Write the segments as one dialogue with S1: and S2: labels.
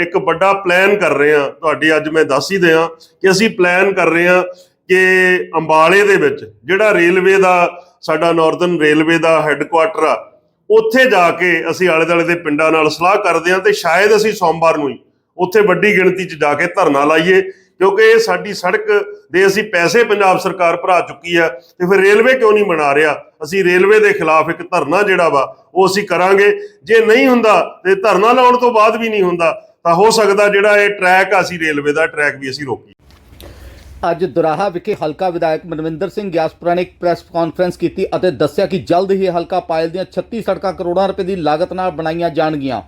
S1: ਇੱਕ ਵੱਡਾ ਪਲਾਨ ਕਰ ਰਹੇ ਹਾਂ। ਤੁਹਾਡੀ ਅੱਜ ਮੈਂ ਦੱਸ ਹੀ ਦਿਆਂ ਕਿ ਅਸੀਂ ਪਲਾਨ ਕਰ ਰਹੇ ਹਾਂ ਕਿ ਅੰਬਾਲੇ ਦੇ ਵਿੱਚ ਜਿਹੜਾ ਰੇਲਵੇ ਦਾ, ਸਾਡਾ ਨਾਰਥਰਨ ਰੇਲਵੇ ਦਾ ਹੈੱਡਕੁਆਟਰ ਆ, ਉੱਥੇ ਜਾ ਕੇ ਅਸੀਂ ਆਲੇ ਦੁਆਲੇ ਦੇ ਪਿੰਡਾਂ ਨਾਲ ਸਲਾਹ ਕਰਦੇ ਹਾਂ ਤੇ ਸ਼ਾਇਦ ਅਸੀਂ ਸੋਮਵਾਰ ਨੂੰ ਹੀ ਉੱਥੇ ਵੱਡੀ ਗਿਣਤੀ 'ਚ ਜਾ ਕੇ ਧਰਨਾ ਲਾਈਏ। ਕਿਉਂਕਿ ਇਹ ਸਾਡੀ ਸੜਕ ਦੇ ਅਸੀਂ ਪੈਸੇ ਪੰਜਾਬ ਸਰਕਾਰ ਭਰਾ ਚੁੱਕੀ ਆ ਤੇ ਫਿਰ ਰੇਲਵੇ ਕਿਉਂ ਨਹੀਂ ਬਣਾ ਰਿਹਾ? ਅਸੀਂ ਰੇਲਵੇ ਦੇ ਖਿਲਾਫ ਇੱਕ ਧਰਨਾ ਜਿਹੜਾ ਵਾ, ਉਹ ਅਸੀਂ ਕਰਾਂਗੇ। ਜੇ ਨਹੀਂ ਹੁੰਦਾ ਤੇ ਧਰਨਾ ਲਾਉਣ ਤੋਂ ਬਾਅਦ ਵੀ ਨਹੀਂ ਹੁੰਦਾ, ਤਾਂ ਹੋ ਸਕਦਾ ਜਿਹੜਾ ਇਹ ਟਰੈਕ ਆ, ਅਸੀਂ ਰੇਲਵੇ ਦਾ ਟਰੈਕ ਵੀ ਅਸੀਂ ਰੋਕੀ
S2: ਅੱਜ ਦੁਰਾਹਾ ਵਿਖੇ ਹਲਕਾ ਵਿਧਾਇਕ ਮਨਵਿੰਦਰ ਸਿੰਘ ਗਿਆਸਪੁਰਾ ਨੇ ਇੱਕ ਪ੍ਰੈਸ ਕਾਨਫਰੰਸ ਕੀਤੀ ਅਤੇ ਦੱਸਿਆ ਕਿ ਜਲਦ ਹੀ ਹਲਕਾ ਪਾਇਲ ਦੀਆਂ 36 ਸੜਕਾਂ ਕਰੋੜਾਂ ਰੁਪਏ ਦੀ ਲਾਗਤ ਨਾਲ ਬਣਾਈਆਂ ਜਾਣਗੀਆਂ।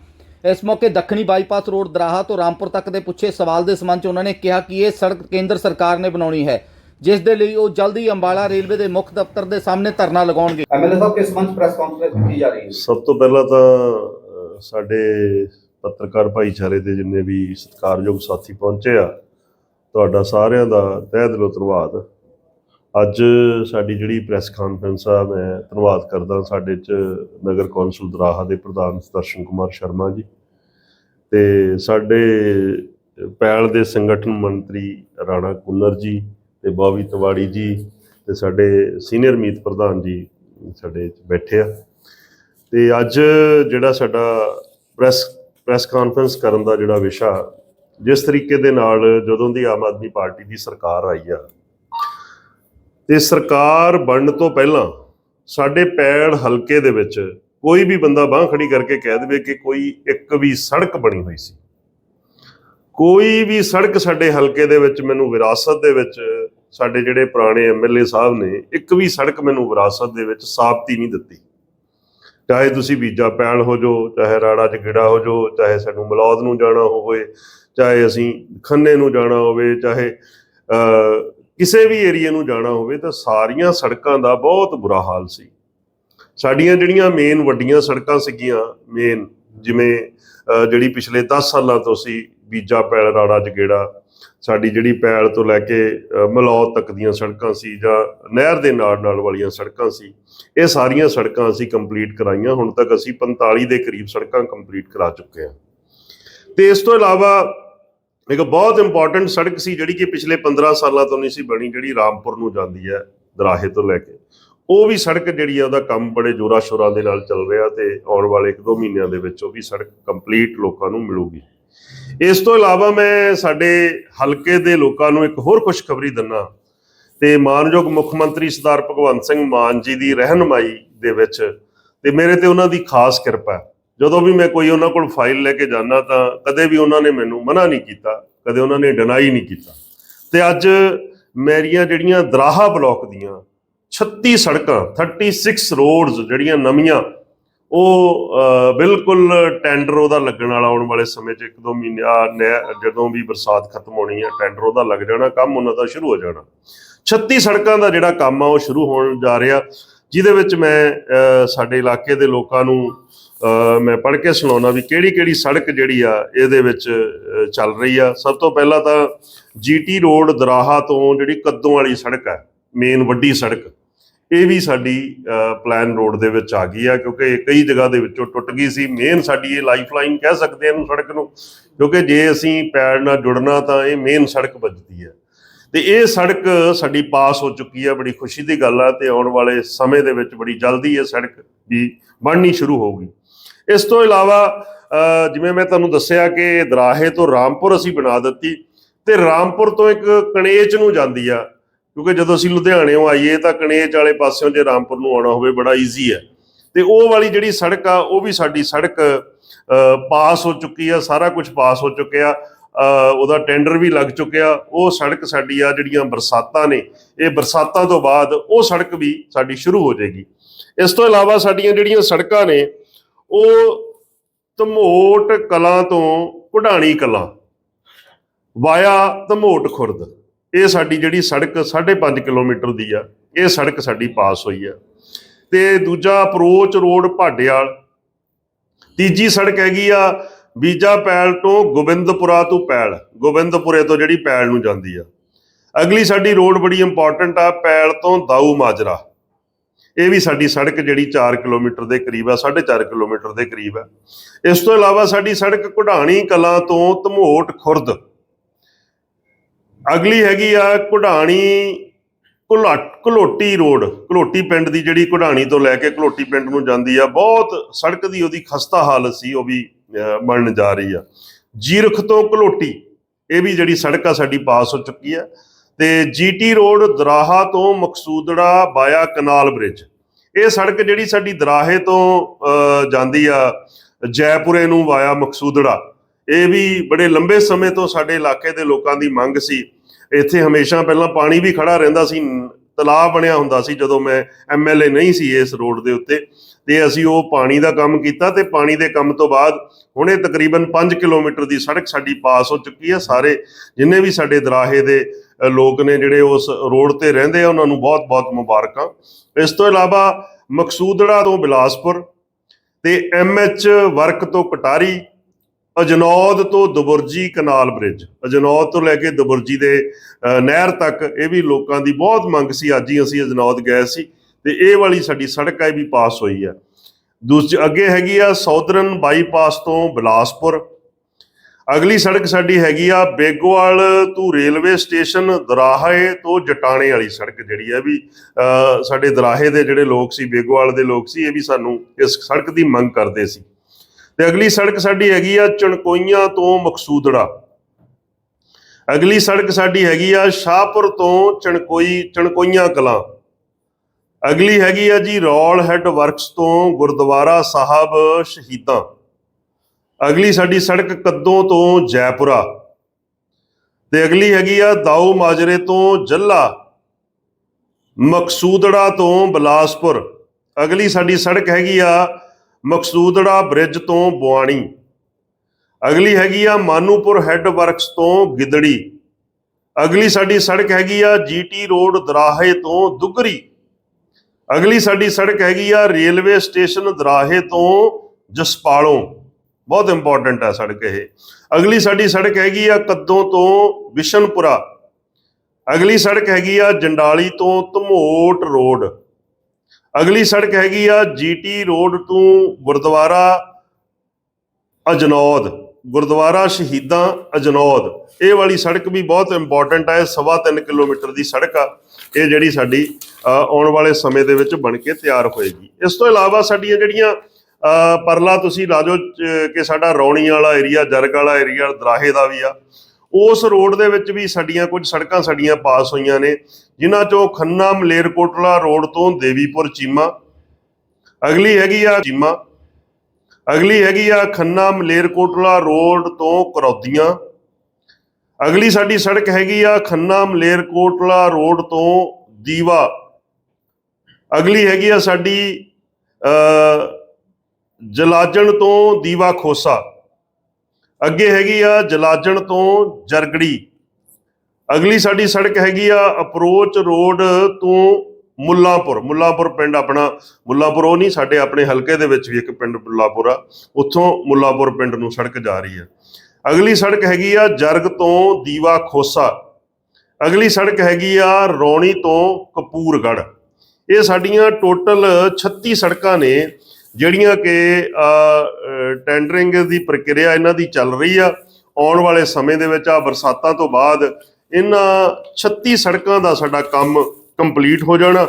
S2: ਇਸ ਮੌਕੇ ਦੱਖਣੀ ਬਾਈਪਾਸ ਰੋਡ ਦਰਾਹਾ ਤੋਂ ਰਾਮਪੁਰ ਤੱਕ ਦੇ ਪੁੱਛੇ ਸਵਾਲ ਦੇ ਸੰਬੰਧ 'ਚ ਉਹਨਾਂ ਨੇ ਕਿਹਾ ਕਿ ਇਹ ਸੜਕ ਕੇਂਦਰ ਸਰਕਾਰ ਨੇ ਬਣਾਉਣੀ ਹੈ ਜਿਸ ਦੇ ਲਈ ਉਹ ਜਲਦ ਅੰਬਾਲਾ ਰੇਲਵੇ ਦੇ ਮੁੱਖ ਦਫ਼ਤਰ ਦੇ ਸਾਹਮਣੇ ਧਰਨਾ ਲਗਾਉਣਗੇ।
S3: ਐਮਐਲਏ ਸਾਹਿਬ ਕਿਸ ਮੰਚ ਪ੍ਰੈਸ ਕਾਨਫਰੰਸ ਕੀਤੀ ਜਾ ਰਹੀ ਹੈ?
S1: ਸਭ ਤੋਂ ਪਹਿਲਾਂ ਤਾਂ ਸਾਡੇ ਪੱਤਰਕਾਰ ਭਾਈਚਾਰੇ ਦੇ ਜਿੰਨੇ ਵੀ ਸਤਿਕਾਰਯੋਗ ਸਾਥੀ ਪਹੁੰਚੇ ਆ ਤੁਹਾਡਾ ਸਾਰਿਆਂ ਦਾ ਤਹਿ ਦਿਲੋਂ ਧੰਨਵਾਦ। ਅੱਜ ਸਾਡੀ ਜਿਹੜੀ ਪ੍ਰੈਸ ਕਾਨਫਰੰਸ ਆ, ਮੈਂ ਧੰਨਵਾਦ ਕਰਦਾ ਸਾਡੇ ਚ ਨਗਰ ਕੌਂਸਲ ਦਰਾਹਾ ਦੇ ਪ੍ਰਧਾਨ ਦਰਸ਼ਨ ਕੁਮਾਰ ਸ਼ਰਮਾ ਜੀ ਤੇ ਸਾਡੇ ਪੈਲ ਦੇ ਸੰਗਠਨ ਮੰਤਰੀ ਰਾਣਾ ਕੁੰਨਰ ਜੀ ਤੇ ਬੋਵੀ ਤਵਾੜੀ ਜੀ ਤੇ ਸਾਡੇ ਸੀਨੀਅਰ ਮੀਤ ਪ੍ਰਧਾਨ ਜੀ ਸਾਡੇ ਬੈਠੇ ਆ। ਤੇ ਅੱਜ ਜਿਹੜਾ ਸਾਡਾ ਪ੍ਰੈਸ ਪ੍ਰੈਸ ਕਾਨਫਰੰਸ ਕਰਨ ਦਾ ਜਿਹੜਾ ਵਿਸ਼ਾ, ਜਿਸ ਤਰੀਕੇ ਦੇ ਨਾਲ ਜਦੋਂ ਦੀ ਆਮ ਆਦਮੀ ਪਾਰਟੀ ਦੀ ਸਰਕਾਰ ਆਈ ਆ ਤੇ ਸਰਕਾਰ ਬਣਨ ਤੋਂ ਪਹਿਲਾਂ ਸਾਡੇ ਪੈੜ ਹਲਕੇ ਦੇ ਵਿੱਚ ਕੋਈ ਵੀ ਬੰਦਾ ਬਾਹ ਖੜੀ ਕਰਕੇ ਕਹਿ ਦੇਵੇ ਕਿ ਕੋਈ ਇੱਕ ਵੀ ਸੜਕ ਬਣੀ ਹੋਈ ਸੀ। ਕੋਈ ਵੀ ਸੜਕ ਸਾਡੇ ਹਲਕੇ ਦੇ ਵਿੱਚ ਮੈਨੂੰ ਵਿਰਾਸਤ ਦੇ ਵਿੱਚ ਸਾਡੇ ਜਿਹੜੇ ਪੁਰਾਣੇ ਐਮਐਲਏ ਸਾਹਿਬ ਨੇ, ਇੱਕ ਵੀ ਸੜਕ ਮੈਨੂੰ ਵਿਰਾਸਤ ਦੇ ਵਿੱਚ ਸਾਬਤੀ ਨਹੀਂ ਦਿੱਤੀ। ਚਾਹੇ ਤੁਸੀਂ ਬੀਜਾ ਪੈਲ ਹੋ ਜੋ ਚਾਹੇ ਰਾੜਾ ਚ ਗਿੜਾ ਹੋ ਜੋ ਚਾਹੇ ਸਾਨੂੰ ਮਲੌਦ ਨੂੰ ਜਾਣਾ ਹੋਵੇ, ਚਾਹੇ ਅਸੀਂ ਖੰਨੇ ਨੂੰ ਜਾਣਾ ਹੋਵੇ, ਚਾਹੇ ਕਿਸੇ ਵੀ ਏਰੀਆ ਨੂੰ ਜਾਣਾ ਹੋਵੇ ਤਾਂ ਸਾਰੀਆਂ ਸੜਕਾਂ ਦਾ ਬਹੁਤ ਬੁਰਾ ਹਾਲ ਸੀ। ਸਾਡੀਆਂ ਜਿਹੜੀਆਂ ਮੇਨ ਵੱਡੀਆਂ ਸੜਕਾਂ ਸੀਗੀਆਂ ਮੇਨ ਜਿਵੇਂ ਜਿਹੜੀ ਪਿਛਲੇ 10 ਸਾਲਾਂ ਤੋਂ ਸੀ ਬੀਜਾ ਪੈਲ ਰਾੜਾ ਚ ਗੇੜਾ ਸਾਡੀ ਜਿਹੜੀ ਪੈਲ ਤੋਂ ਲੈ ਕੇ ਅਹ, ਤੱਕ ਦੀਆਂ ਸੜਕਾਂ ਸੀ ਜਾਂ ਨਹਿਰ ਦੇ ਨਾਲ ਨਾਲ ਵਾਲੀਆਂ ਸੜਕਾਂ ਸੀ ਇਹ ਸਾਰੀਆਂ ਸੜਕਾਂ ਅਸੀਂ ਕੰਪਲੀਟ ਕਰਾਈਆਂ ਹੁਣ ਤੱਕ ਅਸੀਂ 45 ਦੇ ਕਰੀਬ ਸੜਕਾਂ ਕੰਪਲੀਟ ਕਰਾ ਚੁੱਕੇ ਹਾਂ। ਤੇ ਇਸ ਤੋਂ ਇਲਾਵਾ ਇੱਕ ਬਹੁਤ ਇੰਪੋਰਟੈਂਟ ਸੜਕ ਸੀ ਜਿਹੜੀ ਕਿ ਪਿਛਲੇ 15 ਸਾਲਾਂ ਤੋਂ ਨਹੀਂ ਸੀ ਬਣੀ, ਜਿਹੜੀ ਰਾਮਪੁਰ ਨੂੰ ਜਾਂਦੀ ਹੈ, ਦਰਾਹੇ ਤੋਂ ਲੈ ਕੇ। ਉਹ ਵੀ ਸੜਕ ਜਿਹੜੀ ਆ, ਉਹਦਾ ਕੰਮ ਬੜੇ ਜ਼ੋਰਾਂ ਸ਼ੋਰਾਂ ਦੇ ਨਾਲ ਚੱਲ ਰਿਹਾ ਤੇ ਆਉਣ ਵਾਲੇ 1-2 ਮਹੀਨਿਆਂ ਦੇ ਵਿੱਚ ਉਹ ਵੀ ਸੜਕ ਕੰਪਲੀਟ ਲੋਕਾਂ ਨੂੰ ਮਿਲੂਗੀ। ਇਸ ਤੋਂ ਇਲਾਵਾ ਮੈਂ ਸਾਡੇ ਹਲਕੇ ਦੇ ਲੋਕਾਂ ਨੂੰ ਇੱਕ ਹੋਰ ਖੁਸ਼ਖਬਰੀ ਦਿੰਨਾ। ਤੇ ਮਾਨਯੋਗ ਮੁੱਖ ਮੰਤਰੀ ਸਰਦਾਰ ਭਗਵੰਤ ਸਿੰਘ ਮਾਨ ਜੀ ਦੀ ਰਹਿਨਮਾਈ ਦੇ ਵਿੱਚ ਤੇ ਮੇਰੇ ਤੇ ਉਹਨਾਂ ਦੀ ਖਾਸ ਕਿਰਪਾ ਹੈ। ਜਦੋਂ ਵੀ ਮੈਂ ਕੋਈ ਉਹਨਾਂ ਕੋਲ ਫਾਈਲ ਲੈ ਕੇ ਜਾਣਾ ਤਾਂ ਕਦੇ ਵੀ ਉਹਨਾਂ ਨੇ ਮੈਨੂੰ ਮਨਾ ਨਹੀਂ ਕੀਤਾ, ਕਦੇ ਉਹਨਾਂ ਨੇ ਡਿਨਾਈ ਨਹੀਂ ਕੀਤਾ। ਤੇ ਅੱਜ ਮੇਰੀਆਂ ਜਿਹੜੀਆਂ ਦਰਾਹਾ ਬਲਾਕ ਦੀਆਂ 36 ਸੜਕਾਂ 36 ਰੋਡਸ ਜਿਹੜੀਆਂ ਨਵੀਆਂ, ਉਹ ਬਿਲਕੁਲ ਟੈਂਡਰ ਉਹਦਾ ਲੱਗਣ ਵਾਲਾ ਆਉਣ ਵਾਲੇ ਸਮੇਂ 'ਚ ਇੱਕ ਦੋ ਮਹੀਨੇ ਨਹਿ- ਜਦੋਂ ਵੀ ਬਰਸਾਤ ਖਤਮ ਹੋਣੀ ਹੈ ਟੈਂਡਰ ਉਹਦਾ ਲੱਗ ਜਾਣਾ, ਕੰਮ ਉਹਨਾਂ ਦਾ ਸ਼ੁਰੂ ਹੋ ਜਾਣਾ। 36 ਸੜਕਾਂ ਦਾ ਜਿਹੜਾ ਕੰਮ ਆ, ਉਹ ਸ਼ੁਰੂ ਹੋਣ ਜਾ ਰਿਹਾ। ਜਿਹਦੇ ਵਿੱਚ ਮੈਂ ਸਾਡੇ ਇਲਾਕੇ ਦੇ ਲੋਕਾਂ ਨੂੰ ਮੈਂ ਪੜ੍ਹ ਕੇ ਸੁਣਾਉਣਾ ਵੀ ਕਿਹੜੀ ਕਿਹੜੀ ਸੜਕ ਜਿਹੜੀ ਆ, ਇਹਦੇ ਵਿੱਚ ਚੱਲ ਰਹੀ ਆ। ਸਭ ਤੋਂ ਪਹਿਲਾਂ ਤਾਂ ਜੀਟੀ ਰੋਡ ਦਰਾਹਾ ਤੋਂ ਜਿਹੜੀ ਕੱਦੋਂ ਵਾਲੀ ਸੜਕ ਹੈ ਮੇਨ ਵੱਡੀ ਸੜਕ, ਇਹ ਵੀ ਸਾਡੀ ਪਲਾਨ ਰੋਡ ਦੇ ਵਿੱਚ ਆ ਗਈ ਆ, ਕਿਉਂਕਿ ਇਹ ਕਈ ਜਗ੍ਹਾ ਦੇ ਵਿੱਚੋਂ ਟੁੱਟ ਗਈ ਸੀ। ਮੇਨ ਸਾਡੀ ਇਹ ਲਾਈਫਲਾਈਨ ਕਹਿ ਸਕਦੇ ਹਾਂ ਇਹਨੂੰ ਸੜਕ ਨੂੰ, ਕਿਉਂਕਿ ਜੇ ਅਸੀਂ ਪੈੜ ਨਾਲ ਜੁੜਨਾ ਤਾਂ ਇਹ ਮੇਨ ਸੜਕ ਵੱਜਦੀ ਹੈ ਤੇ ਇਹ ਸੜਕ ਸਾਡੀ ਪਾਸ ਹੋ ਚੁੱਕੀ ਹੈ, ਬੜੀ ਖੁਸ਼ੀ ਦੀ ਗੱਲ ਆ ਤੇ ਆਉਣ ਵਾਲੇ ਸਮੇਂ ਦੇ ਵਿੱਚ ਬੜੀ ਜਲਦੀ ਇਹ ਸੜਕ ਵੀ ਬਣਨੀ ਸ਼ੁਰੂ ਹੋਊਗੀ। ਇਸ ਤੋਂ ਇਲਾਵਾ ਜਿਵੇਂ ਮੈਂ ਤੁਹਾਨੂੰ ਦੱਸਿਆ ਕਿ ਦਰਾਹੇ ਤੋਂ ਰਾਮਪੁਰ ਅਸੀਂ ਬਣਾ ਦਿੱਤੀ ਤੇ ਰਾਮਪੁਰ ਤੋਂ ਇੱਕ ਕਣੇਚ ਨੂੰ ਜਾਂਦੀ ਆ, ਕਿਉਂਕਿ ਜਦੋਂ ਅਸੀਂ ਲੁਧਿਆਣੇੋਂ ਆਈਏ ਤਾਂ ਕਣੇਚ ਵਾਲੇ ਪਾਸਿਓਂ ਜੇ ਰਾਮਪੁਰ ਨੂੰ ਆਉਣਾ ਹੋਵੇ ਬੜਾ ਈਜ਼ੀ ਹੈ ਤੇ ਉਹ ਵਾਲੀ ਜਿਹੜੀ ਸੜਕ ਆ, ਉਹ ਵੀ ਸਾਡੀ ਸੜਕ ਪਾਸ ਹੋ ਚੁੱਕੀ ਆ, ਸਾਰਾ ਕੁਝ ਪਾਸ ਹੋ ਚੁੱਕਿਆ। ਉਹਦਾ ਟੈਂਡਰ ਵੀ ਲੱਗ ਚੁੱਕਿਆ। ਉਹ ਸੜਕ ਸਾਡੀ ਆ ਜਿਹੜੀਆਂ ਬਰਸਾਤਾਂ ਨੇ, ਇਹ ਬਰਸਾਤਾਂ ਤੋਂ ਬਾਅਦ ਉਹ ਸੜਕ ਵੀ ਸਾਡੀ ਸ਼ੁਰੂ ਹੋ ਜਾਏਗੀ। ਇਸ ਤੋਂ ਇਲਾਵਾ ਸਾਡੀਆਂ ਜਿਹੜੀਆਂ ਸੜਕਾਂ ਨੇ, ਉਹ ਧਮੋਟ ਕਲਾਂ ਤੋਂ ਕੁਢਾਣੀ ਕਲਾਂ, ਵਾਇਆ ਧਮੋਟ ਖੁਰਦ, ਇਹ ਸਾਡੀ ਜਿਹੜੀ ਸੜਕ 5.5 ਕਿਲੋਮੀਟਰ ਦੀ ਆ, ਇਹ ਸੜਕ ਸਾਡੀ ਪਾਸ ਹੋਈ ਆ। ਤੇ ਦੂਜਾ ਅਪਰੋਚ ਰੋਡ ਭਾਡੇਵਾਲ ਤੀਜੀ ਸੜਕ ਹੈਗੀ ਆ ਬੀਜਾ ਪੈਲ ਤੋਂ ਗੋਬਿੰਦਪੁਰਾ ਤੋਂ ਪੈਲ, ਗੋਬਿੰਦਪੁਰੇ ਤੋਂ ਜਿਹੜੀ ਪੈਲ ਨੂੰ ਜਾਂਦੀ ਆ। ਅਗਲੀ ਸਾਡੀ ਰੋਡ ਬੜੀ ਇੰਪੋਰਟੈਂਟ ਆ, ਪੈਲ ਤੋਂ ਦਾਊ ਮਾਜਰਾ। ਇਹ ਵੀ ਸਾਡੀ ਸੜਕ ਜਿਹੜੀ 4 ਕਿਲੋਮੀਟਰ ਦੇ ਕਰੀਬ ਆ 4.5 ਕਿਲੋਮੀਟਰ ਦੇ ਕਰੀਬ ਆ। ਇਸ ਤੋਂ ਇਲਾਵਾ ਸਾਡੀ ਸੜਕ ਕੁਢਾਣੀ ਕਲਾਂ ਤੋਂ ਧਮੋਟ ਖੁਰਦ। ਅਗਲੀ ਹੈਗੀ ਆ ਕੁਢਾਣੀ ਘੁਲਾ- ਘਲੋਟੀ ਰੋਡ। ਘਲੋਟੀ ਪਿੰਡ ਦੀ ਜਿਹੜੀ ਕੁਢਾਣੀ ਤੋਂ ਲੈ ਕੇ ਘਲੋਟੀ ਪਿੰਡ ਨੂੰ ਜਾਂਦੀ ਆ, ਬਹੁਤ ਸੜਕ ਦੀ ਉਹਦੀ ਖਸਤਾ ਹਾਲਤ ਸੀ, ਉਹ ਵੀ ਬਣਨ ਜਾ ਰਹੀ ਆ। ਜੀਰਖ ਤੋਂ ਘਲੋਟੀ, ਇਹ ਵੀ ਜਿਹੜੀ ਸੜਕ ਆ ਸਾਡੀ ਪਾਸ ਹੋ ਚੁੱਕੀ ਆ। ਤੇ ਜੀਟੀ ਰੋਡ ਦਰਾਹਾ ਤੋਂ ਮਕਸੂਦੜਾ ਬਾਇਆ ਕਨਾਲ ਬ੍ਰਿਜ। ਇਹ ਸੜਕ ਜਿਹੜੀ ਸਾਡੀ ਦਰਾਹੇ ਤੋਂ ਜਾਂਦੀ ਆ, ਜੈਪੁਰੇ ਨੂੰ ਵਾਇਆ ਮਕਸੂਦੜਾ। ਇਹ ਵੀ ਬੜੇ ਲੰਬੇ ਸਮੇਂ ਤੋਂ ਸਾਡੇ ਇਲਾਕੇ ਦੇ ਲੋਕਾਂ ਦੀ ਮੰਗ ਸੀ। ਇੱਥੇ ਹਮੇਸ਼ਾ ਪਹਿਲਾਂ ਪਾਣੀ ਵੀ ਖੜਾ ਰਹਿੰਦਾ ਸੀ ਤਲਾਬ ਬਣਿਆ ਹੁੰਦਾ ਸੀ ਜਦੋਂ ਮੈਂ ਐਮਐਲਏ ਨਹੀਂ ਸੀ ਇਸ ਰੋਡ ਦੇ ਉੱਤੇ, ਤੇ ਅਸੀਂ ਉਹ ਪਾਣੀ ਦਾ ਕੰਮ ਕੀਤਾ ਤੇ ਪਾਣੀ ਦੇ ਕੰਮ ਤੋਂ ਬਾਅਦ ਹੁਣੇ ਤਕਰੀਬਨ 5 ਕਿਲੋਮੀਟਰ ਦੀ ਸੜਕ ਸਾਡੀ ਪਾਸ ਹੋ ਚੁੱਕੀ ਹੈ ਸਾਰੇ ਜਿੰਨੇ ਵੀ ਸਾਡੇ ਦਰਾਹੇ ਦੇ ਲੋਕ ਨੇ ਜਿਹੜੇ ਉਸ ਰੋਡ ਤੇ ਰਹਿੰਦੇ ਆ, ਉਹਨਾਂ ਨੂੰ ਬਹੁਤ-ਬਹੁਤ ਮੁਬਾਰਕਾਂ। ਇਸ ਤੋਂ ਇਲਾਵਾ ਮਕਸੂਦੜਾ ਤੋਂ ਬਿਲਾਸਪੁਰ ਤੇ ਐਮਐਚ ਵਰਕ ਤੋਂ ਕਟਾਰੀ ਅਜਨੌਦ ਤੋਂ ਦਬੁਰਜੀ ਕਨਾਲ ਬ੍ਰਿਜ, ਅਜਨੌਦ ਤੋਂ ਲੈ ਕੇ ਦਬੁਰਜੀ ਦੇ ਨਹਿਰ ਤੱਕ ਇਹ ਵੀ ਲੋਕਾਂ ਦੀ ਬਹੁਤ ਮੰਗ ਸੀ। ਅੱਜ ਹੀ ਅਸੀਂ ਅਜਨੌਦ ਗਏ ਸੀ ਤੇ ਇਹ ਵਾਲੀ ਸਾਡੀ ਸੜਕ ਹੈ ਇਹ ਵੀ ਪਾਸ ਹੋਈ ਹੈ ਦੂਸਰੀ ਅੱਗੇ ਹੈਗੀ ਆ ਸੌਦਰਨ ਬਾਈਪਾਸ ਤੋਂ ਬਿਲਾਸਪੁਰ। ਅਗਲੀ ਸੜਕ ਸਾਡੀ ਹੈਗੀ ਆ ਬੇਗੋਵਾਲ ਤੋਂ ਰੇਲਵੇ ਸਟੇਸ਼ਨ ਦਰਾਹੇ ਤੋਂ ਜਟਾਣੇ ਵਾਲੀ ਸੜਕ ਜਿਹੜੀ ਹੈ ਵੀ ਸਾਡੇ ਦਰਾਹੇ ਦੇ ਜਿਹੜੇ ਲੋਕ ਸੀ, ਬੇਗੋਵਾਲ ਦੇ ਲੋਕ ਸੀ, ਇਹ ਵੀ ਸਾਨੂੰ ਇਸ ਸੜਕ ਦੀ ਮੰਗ ਕਰਦੇ ਸੀ। ਤੇ ਅਗਲੀ ਸੜਕ ਸਾਡੀ ਹੈਗੀ ਆ ਚਣਕੋਈਆਂ ਤੋਂ ਮਕਸੂਦੜਾ। ਅਗਲੀ ਸੜਕ ਸਾਡੀ ਹੈਗੀ ਆ ਸ਼ਾਹਪੁਰ ਤੋਂ ਚਣਕੋਈ, ਚਣਕੋਈਆਂ ਕਲਾਂ। ਅਗਲੀ ਹੈਗੀ ਆ ਜੀ ਰੌਲ ਹੈੱਡ ਵਰਕਸ ਤੋਂ ਗੁਰਦੁਆਰਾ ਸਾਹਿਬ ਸ਼ਹੀਦਾਂ। ਅਗਲੀ ਸਾਡੀ ਸੜਕ ਕੱਦੋਂ ਤੋਂ ਜੈਪੁਰਾ। ਤੇ ਅਗਲੀ ਹੈਗੀ ਆ ਦਾਊ ਮਾਜਰੇ ਤੋਂ ਜੱਲਾ। ਮਕਸੂਦੜਾ ਤੋਂ ਬਿਲਾਸਪੁਰ। ਅਗਲੀ ਸਾਡੀ ਸੜਕ ਹੈਗੀ ਆ ਮਕਸੂਦੜਾ ਬ੍ਰਿਜ ਤੋਂ ਬੁਆਣੀ। ਅਗਲੀ ਹੈਗੀ ਆ ਮਾਨੂਪੁਰ ਹੈੱਡ ਵਰਕਸ ਤੋਂ ਗਿੱਦੜੀ। ਅਗਲੀ ਸਾਡੀ ਸੜਕ ਹੈਗੀ ਆ ਜੀਟੀ ਰੋਡ ਦਰਾਹੇ ਤੋਂ ਦੁਗਰੀ। ਅਗਲੀ ਸਾਡੀ ਸੜਕ ਹੈਗੀ ਆ ਰੇਲਵੇ ਸਟੇਸ਼ਨ ਦਰਾਹੇ ਤੋਂ ਜਸਪਾਲੋਂ। ਬਹੁਤ ਇੰਪੋਰਟੈਂਟ ਆ ਸੜਕ ਇਹ। ਅਗਲੀ ਸਾਡੀ ਸੜਕ ਹੈਗੀ ਆ ਕੱਦੋਂ ਤੋਂ ਬਿਸ਼ਨਪੁਰਾ। ਅਗਲੀ ਸੜਕ ਹੈਗੀ ਆ ਜੰਡਾਲੀ ਤੋਂ ਧਮੋਟ ਰੋਡ। ਅਗਲੀ ਸੜਕ ਹੈਗੀ ਆ ਜੀਟੀ ਰੋਡ ਤੋਂ ਗੁਰਦੁਆਰਾ ਅਜਨੌਦ, ਗੁਰਦੁਆਰਾ ਸ਼ਹੀਦਾਂ ਅਜਨੌਦ। ਇਹ ਵਾਲੀ ਸੜਕ ਵੀ ਬਹੁਤ ਇੰਪੋਰਟੈਂਟ ਹੈ ਸਵਾ ਤਿੰਨ ਕਿਲੋਮੀਟਰ ਦੀ ਸੜਕ ਆ। ਇਹ ਜਿਹੜੀ ਸਾਡੀ ਆਉਣ ਵਾਲੇ ਸਮੇਂ ਦੇ ਵਿੱਚ ਬਣ ਕੇ ਤਿਆਰ ਹੋਏਗੀ। ਇਸ ਤੋਂ ਇਲਾਵਾ ਸਾਡੀਆਂ ਜਿਹੜੀਆਂ ਪਰਲਾ ਤੁਸੀਂ ਲਾਜੋ ਕਿ ਸਾਡਾ ਰੌਣੀ ਵਾਲਾ ਏਰੀਆ, ਜਰਗ ਵਾਲਾ ਏਰੀਆ, ਦਰਾਹੇ ਦਾ ਵੀ ਆ। ਉਸ ਰੋਡ ਦੇ ਵਿੱਚ ਵੀ ਸਾਡੀਆਂ ਕੁਝ ਸੜਕਾਂ ਸਾਡੀਆਂ ਪਾਸ ਹੋਈਆਂ ਨੇ, ਜਿਨ੍ਹਾਂ ਚੋਂ ਖੰਨਾ ਮਲੇਰਕੋਟਲਾ ਰੋਡ ਤੋਂ ਦੇਵੀਪੁਰ ਚੀਮਾ, ਅਗਲੀ ਹੈਗੀ ਆ ਚੀਮਾ, ਅਗਲੀ ਹੈਗੀ ਆ ਖੰਨਾ ਮਲੇਰਕੋਟਲਾ ਰੋਡ ਤੋਂ ਕਰੌਦੀਆਂ, ਅਗਲੀ ਸਾਡੀ ਸੜਕ ਹੈਗੀ ਆ ਖੰਨਾ ਮਲੇਰਕੋਟਲਾ ਰੋਡ ਤੋਂ ਦੀਵਾ, ਅਗਲੀ ਹੈਗੀ ਆ ਸਾਡੀ ਜਲਾਜਣ ਤੋਂ ਦੀਵਾ ਖੋਸਾ। ਅੱਗੇ ਹੈਗੀ ਆ ਜਲਾਜਣ ਤੋਂ ਜਰਗੜੀ। ਅਗਲੀ ਸਾਡੀ ਸੜਕ ਹੈਗੀ ਆ ਅਪਰੋਚ ਰੋਡ ਤੋਂ ਮੁੱਲਾਪੁਰ। ਮੁੱਲਾਂਪੁਰ ਪਿੰਡ ਆਪਣਾ, ਮੁੱਲਾਪੁਰ ਉਹ ਨਹੀਂ, ਸਾਡੇ ਆਪਣੇ ਹਲਕੇ ਦੇ ਵਿੱਚ ਵੀ ਇੱਕ ਪਿੰਡ ਮੁੱਲਾਂਪੁਰ ਆ। ਉੱਥੋਂ ਮੁੱਲਾਪੁਰ ਪਿੰਡ ਨੂੰ ਸੜਕ ਜਾ ਰਹੀ ਹੈ ਅਗਲੀ ਸੜਕ ਹੈਗੀ ਆ ਜਰਗ ਤੋਂ ਦੀਵਾ ਖੋਸਾ। ਅਗਲੀ ਸੜਕ ਹੈਗੀ ਆ ਰੌਣੀ ਤੋਂ ਕਪੂਰਗੜ ਇਹ ਸਾਡੀਆਂ ਟੋਟਲ 36 ਸੜਕਾਂ ਨੇ। ਜਿਹੜੀਆਂ ਕਿ ਟੈਂਡਰਿੰਗ ਦੀ ਪ੍ਰਕਿਰਿਆ ਇਹਨਾਂ ਦੀ ਚੱਲ ਰਹੀ ਆ, ਆਉਣ ਵਾਲੇ ਸਮੇਂ ਦੇ ਵਿੱਚ ਆ ਬਰਸਾਤਾਂ ਤੋਂ ਬਾਅਦ ਇਹਨਾਂ 36 ਸੜਕਾਂ ਦਾ ਸਾਡਾ ਕੰਮ ਕੰਪਲੀਟ ਹੋ ਜਾਣਾ।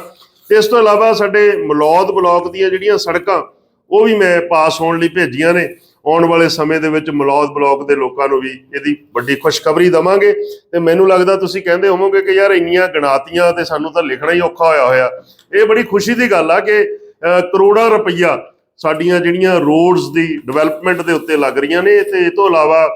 S1: ਤੇ ਇਸ ਤੋਂ ਇਲਾਵਾ ਸਾਡੇ ਮਲੌਦ ਬਲਾਕ ਦੀਆਂ ਜਿਹੜੀਆਂ ਸੜਕਾਂ, ਉਹ ਵੀ ਮੈਂ ਪਾਸ ਹੋਣ ਲਈ ਭੇਜੀਆਂ ਨੇ। ਆਉਣ ਵਾਲੇ ਸਮੇਂ ਦੇ ਵਿੱਚ ਮਲੌਦ ਬਲਾਕ ਦੇ ਲੋਕਾਂ ਨੂੰ ਵੀ ਇਹਦੀ ਵੱਡੀ ਖੁਸ਼ਖਬਰੀ ਦਵਾਂਗੇ। ਤੇ ਮੈਨੂੰ ਲੱਗਦਾ ਤੁਸੀਂ ਕਹਿੰਦੇ ਹੋਵੋਗੇ ਕਿ ਯਾਰ ਇੰਨੀਆਂ ਗਣਾਤੀਆਂ ਤੇ ਸਾਨੂੰ ਤਾਂ ਲਿਖਣਾ ਹੀ ਔਖਾ ਹੋਇਆ ਹੋਇਆ। ਇਹ ਬੜੀ ਖੁਸ਼ੀ ਦੀ ਗੱਲ ਆ ਕਿ ਕਰੋੜਾਂ ਰੁਪਈਆ ਸਾਡੀਆਂ ਜਿਹੜੀਆਂ ਰੋਡਸ ਦੀ ਡਿਵੈਲਪਮੈਂਟ ਦੇ ਉੱਤੇ ਲੱਗ ਰਹੀਆਂ ਨੇ, ਤੇ ਇਹ ਤੋਂ ਇਲਾਵਾ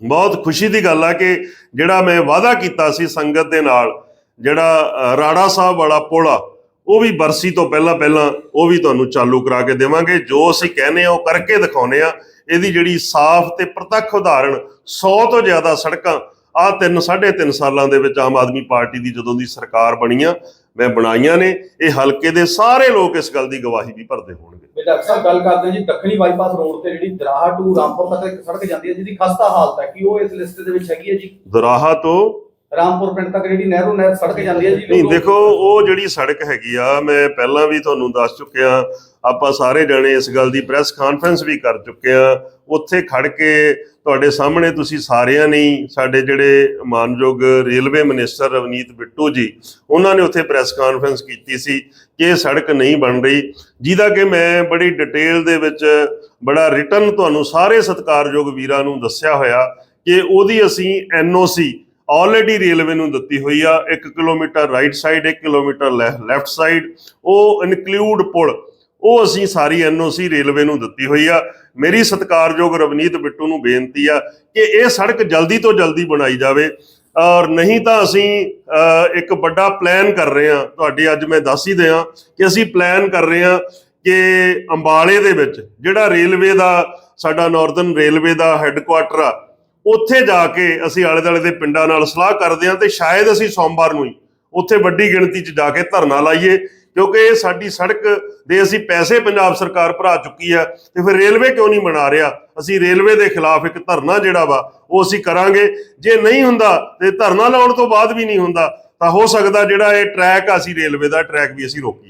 S1: ਬਹੁਤ ਖੁਸ਼ੀ ਦੀ ਗੱਲ ਆ ਕਿ ਜਿਹੜਾ ਮੈਂ ਵਾਅਦਾ ਕੀਤਾ ਸੀ ਸੰਗਤ ਦੇ ਨਾਲ, ਜਿਹੜਾ ਰਾੜਾ ਸਾਹਿਬ ਵਾਲਾ ਪੁਲ ਆ ਉਹ ਵੀ ਬਰਸੀ ਤੋਂ ਪਹਿਲਾਂ ਪਹਿਲਾਂ ਉਹ ਵੀ ਤੁਹਾਨੂੰ ਚਾਲੂ ਕਰਾ ਕੇ ਦੇਵਾਂਗੇ। ਜੋ ਅਸੀਂ ਕਹਿੰਦੇ ਆ ਉਹ ਕਰਕੇ ਦਿਖਾਉਨੇ ਆ ਇਹਦੀ ਜਿਹੜੀ ਸਾਫ਼ ਤੇ ਪ੍ਰਤੱਖ ਉਦਾਹਰਣ 100 ਤੋਂ ਜ਼ਿਆਦਾ ਸੜਕਾਂ ਆ ਤਿੰਨ, ਸਾਢੇ ਤਿੰਨ ਸਾਲਾਂ ਦੇ ਵਿੱਚ ਆਮ ਆਦਮੀ ਪਾਰਟੀ ਦੀ ਜਦੋਂ ਦੀ ਸਰਕਾਰ ਬਣੀ ਆ ਮੈਂ ਬਣਾਈਆਂ ਨੇ ਇਹ ਹਲਕੇ ਦੇ ਸਾਰੇ ਲੋਕ ਇਸ ਗੱਲ ਦੀ ਗਵਾਹੀ ਵੀ ਭਰਦੇ ਹੋਣਗੇ।
S3: ਡਾਕਟਰ ਸਾਹਿਬ ਗੱਲ ਕਰਦੇ ਹਾਂ ਜੀ ਦੱਖਣੀ ਬਾਈਪਾਸ ਰੋਡ ਤੇ ਜਿਹੜੀ ਦਰਾਹਾ ਟੂ ਰਾਮਪੁਰ ਤੱਕ ਇੱਕ ਸੜਕ ਜਾਂਦੀ ਹੈ ਜਿਹਦੀ ਖਸਤਾ ਹਾਲਤ ਹੈ ਕਿ ਉਹ ਇਸ ਲਿਸਟ ਦੇ ਵਿੱਚ ਹੈਗੀ ਹੈ ਜੀ?
S1: ਦਰਾਹਾ ਤੋਂ
S3: ਰਾਮਪੁਰ ਪਿੰਡ ਤੱਕ ਜਿਹੜੀ ਨਹਿਰੋ ਨਹਿਰ ਸੜਕ ਜਾਂਦੀ ਹੈ ਜੀ
S1: ਨਹੀਂ ਦੇਖੋ ਉਹ ਜਿਹੜੀ ਸੜਕ ਹੈਗੀ ਆ ਮੈਂ ਪਹਿਲਾਂ ਵੀ ਤੁਹਾਨੂੰ ਦੱਸ ਚੁੱਕਿਆ ਆਪਾਂ ਸਾਰੇ ਜਣੇ ਇਸ ਗੱਲ ਦੀ ਪ੍ਰੈਸ ਕਾਨਫਰੰਸ ਵੀ ਕਰ ਚੁੱਕੇ ਆ। ਉੱਥੇ ਖੜ ਕੇ ਤੁਹਾਡੇ ਸਾਹਮਣੇ ਤੁਸੀਂ ਸਾਰਿਆਂ ਨੇ ਸਾਡੇ ਜਿਹੜੇ ਮਾਨਯੋਗ ਰੇਲਵੇ ਮਿਨਿਸਟਰ ਰਵਨੀਤ ਬਿੱਟੂ ਜੀ ਉਹਨਾਂ ਨੇ ਉੱਥੇ ਪ੍ਰੈਸ ਕਾਨਫਰੰਸ ਕੀਤੀ ਸੀ ਕਿ ਇਹ ਸੜਕ ਨਹੀਂ ਬਣ ਰਹੀ ਜਿਹਦਾ ਕਿ ਮੈਂ ਬੜੀ ਡਿਟੇਲ ਦੇ ਵਿੱਚ ਬੜਾ ਰਿਟਰਨ ਤੁਹਾਨੂੰ ਸਾਰੇ ਸਤਿਕਾਰਯੋਗ ਵੀਰਾਂ ਨੂੰ ਦੱਸਿਆ ਹੋਇਆ ਕਿ ਉਹਦੀ ਅਸੀਂ ਐਨਓਸੀ ਆਲਰੇਡੀ ਰੇਲਵੇ ਨੂੰ ਦਿੱਤੀ ਹੋਈ ਆ 1 kilometre right side 1 kilometre left side ਉਹ ਇਨਕਲੂਡ ਪੁਲ, ਉਹ ਅਸੀਂ ਸਾਰੀ ਐਨਓਸੀ ਰੇਲਵੇ ਨੂੰ ਦਿੱਤੀ ਹੋਈ ਆ। ਮੇਰੀ ਸਤਿਕਾਰਯੋਗ ਰਵਨੀਤ ਬਿੱਟੂ ਨੂੰ ਬੇਨਤੀ ਆ ਕਿ ਇਹ ਸੜਕ ਜਲਦੀ ਤੋਂ ਜਲਦੀ ਬਣਾਈ ਜਾਵੇ। ਔਰ ਨਹੀਂ ਤਾਂ ਅਸੀਂ ਇੱਕ ਵੱਡਾ ਪਲਾਨ ਕਰ ਰਹੇ ਹਾਂ। ਤੁਹਾਡੀ ਅੱਜ ਮੈਂ ਦੱਸ ਹੀ ਦਿਆਂ ਕਿ ਅਸੀਂ ਪਲਾਨ ਕਰ ਰਹੇ ਹਾਂ ਕਿ ਅੰਬਾਲੇ ਦੇ ਵਿੱਚ, ਜਿਹੜਾ ਰੇਲਵੇ ਦਾ, ਸਾਡਾ ਨਾਰਥਰਨ ਰੇਲਵੇ ਦਾ ਹੈੱਡਕੁਆਟਰ ਆ ਉੱਥੇ ਜਾ ਕੇ ਅਸੀਂ ਆਲੇ ਦੁਆਲੇ ਦੇ ਪਿੰਡਾਂ ਨਾਲ ਸਲਾਹ ਕਰਦੇ ਹਾਂ ਤੇ ਸ਼ਾਇਦ ਅਸੀਂ ਸੋਮਵਾਰ ਨੂੰ ਹੀ ਉੱਥੇ ਵੱਡੀ ਗਿਣਤੀ 'ਚ ਜਾ ਕੇ ਧਰਨਾ ਲਾਈਏ, ਕਿਉਂਕਿ ਇਹ ਸਾਡੀ ਸੜਕ ਦੇ ਅਸੀਂ ਪੈਸੇ ਪੰਜਾਬ ਸਰਕਾਰ ਭਰਾ ਚੁੱਕੀ ਆ ਤੇ ਫਿਰ ਰੇਲਵੇ ਕਿਉਂ ਨਹੀਂ ਬਣਾ ਰਿਹਾ? ਅਸੀਂ ਰੇਲਵੇ ਦੇ ਖਿਲਾਫ ਇੱਕ ਧਰਨਾ ਜਿਹੜਾ ਵਾ, ਉਹ ਅਸੀਂ ਕਰਾਂਗੇ। ਜੇ ਨਹੀਂ ਹੁੰਦਾ ਤੇ ਧਰਨਾ ਲਾਉਣ ਤੋਂ ਬਾਅਦ ਵੀ ਨਹੀਂ ਹੁੰਦਾ, ਤਾਂ ਹੋ ਸਕਦਾ ਜਿਹੜਾ ਇਹ ਟਰੈਕ ਆ, ਅਸੀਂ ਰੇਲਵੇ ਦਾ ਟਰੈਕ ਵੀ ਅਸੀਂ ਰੋਕੀਏ।